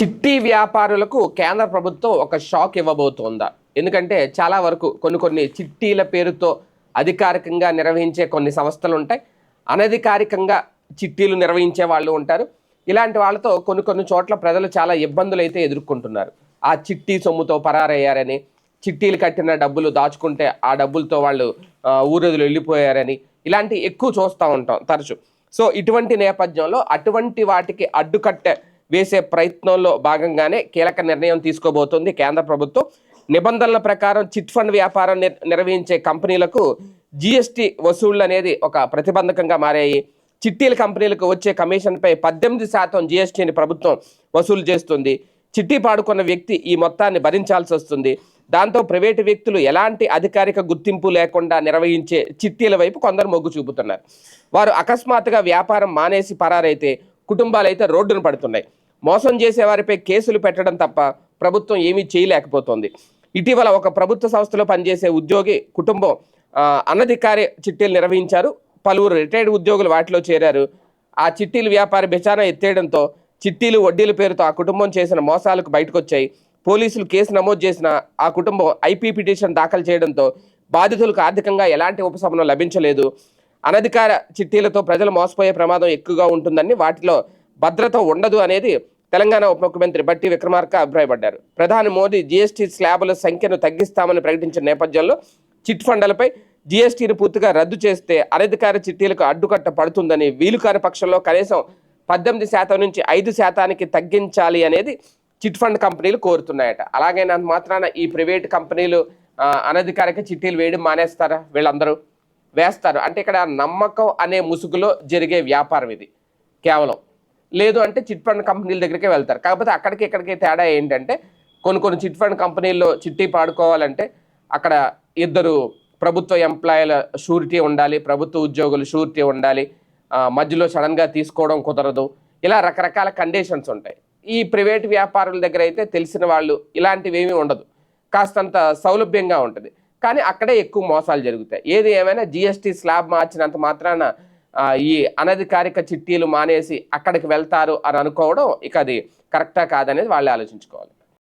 చిట్టి వ్యాపారులకు కేంద్ర ప్రభుత్వం ఒక షాక్ ఇవ్వబోతోందా. ఎందుకంటే చాలా వరకు కొన్ని కొన్ని చిట్టీల పేరుతో అధికారికంగా నిర్వహించే కొన్ని సంస్థలు ఉంటాయి. అనధికారికంగా చిట్టీలు నిర్వహించే వాళ్ళు ఉంటారు. ఇలాంటి వాళ్ళతో కొన్ని కొన్ని చోట్ల ప్రజలు చాలా ఇబ్బందులు అయితే ఎదుర్కొంటున్నారు. ఆ చిట్టి సొమ్ముతో పరారయ్యారని చిట్టీలు కట్టిన డబ్బులు దాచుకుంటే ఆ డబ్బులతో వాళ్ళు ఆ, ఊరదులు వెళ్ళిపోయారని ఇలాంటి ఎక్కువ చూస్తూ ఉంటాం తరచు. సో ఇటువంటి నేపథ్యంలో అటువంటి వాటికి అడ్డుకట్టే వేసే ప్రయత్నంలో భాగంగానే కీలక నిర్ణయం తీసుకోబోతోంది కేంద్ర ప్రభుత్వం. నిబంధనల ప్రకారం చిట్ ఫండ్ వ్యాపారం నిర్వహించే కంపెనీలకు జిఎస్టి వసూళ్ళు అనేది ఒక ప్రతిబంధకంగా మారాయి. చిట్టీల కంపెనీలకు వచ్చే కమిషన్పై పద్దెనిమిది శాతం జిఎస్టీని ప్రభుత్వం వసూలు చేస్తుంది. చిట్టి పాడుకున్న వ్యక్తి ఈ మొత్తాన్ని భరించాల్సి వస్తుంది. దాంతో ప్రైవేటు వ్యక్తులు ఎలాంటి అధికారిక గుర్తింపు లేకుండా నిర్వహించే చిట్టీల వైపు కొందరు మొగ్గు చూపుతున్నారు. వారు అకస్మాత్తుగా వ్యాపారం మానేసి పరారైతే కుటుంబాలు అయితే రోడ్డున పడుతున్నాయి. మోసం చేసేవారిపై కేసులు పెట్టడం తప్ప ప్రభుత్వం ఏమీ చేయలేకపోతోంది. ఇటీవల ఒక ప్రభుత్వ సంస్థలో పనిచేసే ఉద్యోగి కుటుంబం అనధికారి చిట్టీలు నిర్వహించారు. పలువురు రిటైర్డ్ ఉద్యోగులు వాటిలో చేరారు. ఆ చిట్టీలు వ్యాపారి బెచానా ఎత్తేయడంతో చిట్టీలు వడ్డీల పేరుతో ఆ కుటుంబం చేసిన మోసాలకు బయటకొచ్చాయి. పోలీసులు కేసు నమోదు చేసిన ఆ కుటుంబం ఐపీ పిటిషన్ దాఖలు చేయడంతో బాధితులకు ఆర్థికంగా ఎలాంటి ఉపశమనం లభించలేదు. అనధికార చిట్టీలతో ప్రజలు మోసపోయే ప్రమాదం ఎక్కువగా ఉంటుందని వాటిలో భద్రత ఉండదు అనేది తెలంగాణ ఉప ముఖ్యమంత్రి బట్టి విక్రమార్క అభిప్రాయపడ్డారు. ప్రధాని మోదీ జీఎస్టీ స్లాబుల సంఖ్యను తగ్గిస్తామని ప్రకటించిన నేపథ్యంలో చిట్ ఫండ్లపై జీఎస్టీని పూర్తిగా రద్దు చేస్తే అనధికార చిట్టీలకు అడ్డుకట్ట పడుతుందని వీలుకారి పక్షంలో కనీసం పద్దెనిమిది శాతం నుంచి ఐదు శాతానికి తగ్గించాలి అనేది చిట్ ఫండ్ కంపెనీలు కోరుతున్నాయట. అలాగైనా మాత్రాన ఈ ప్రైవేట్ కంపెనీలు అనధికారిక చిట్టీలు వేయడం మానేస్తారా వీళ్ళందరూ? వేస్తారు. అంటే ఇక్కడ నమ్మకం అనే ముసుగులో జరిగే వ్యాపారం ఇది. కేవలం లేదు అంటే చిట్ ఫండ్ కంపెనీల దగ్గరికే వెళ్తారు. కాకపోతే అక్కడికి ఇక్కడికి తేడా ఏంటంటే కొన్ని కొన్ని చిట్ ఫండ్ కంపెనీల్లో చిట్టి పాడుకోవాలంటే అక్కడ ఇద్దరు ప్రభుత్వ ఎంప్లాయీల షూరిటీ ఉండాలి ప్రభుత్వ ఉద్యోగులు షూరిటీ ఉండాలి మధ్యలో సడన్గా తీసుకోవడం కుదరదు. ఇలా రకరకాల కండిషన్స్ ఉంటాయి. ఈ ప్రైవేట్ వ్యాపారుల దగ్గర అయితే తెలిసిన వాళ్ళు ఇలాంటివి ఏమీ ఉండదు. కాస్తంత సౌలభ్యంగా ఉంటుంది. కానీ అక్కడే ఎక్కువ మోసాలు జరుగుతాయి. ఏది ఏమైనా జిఎస్టీ స్లాబ్ మార్చినంత మాత్రాన ఈ అనధికారిక చిట్టీలు మానేసి అక్కడికి వెళ్తారు అని అనుకోవడం ఇక అది కరెక్టా కాదనేది వాళ్ళే ఆలోచించుకోవాలి.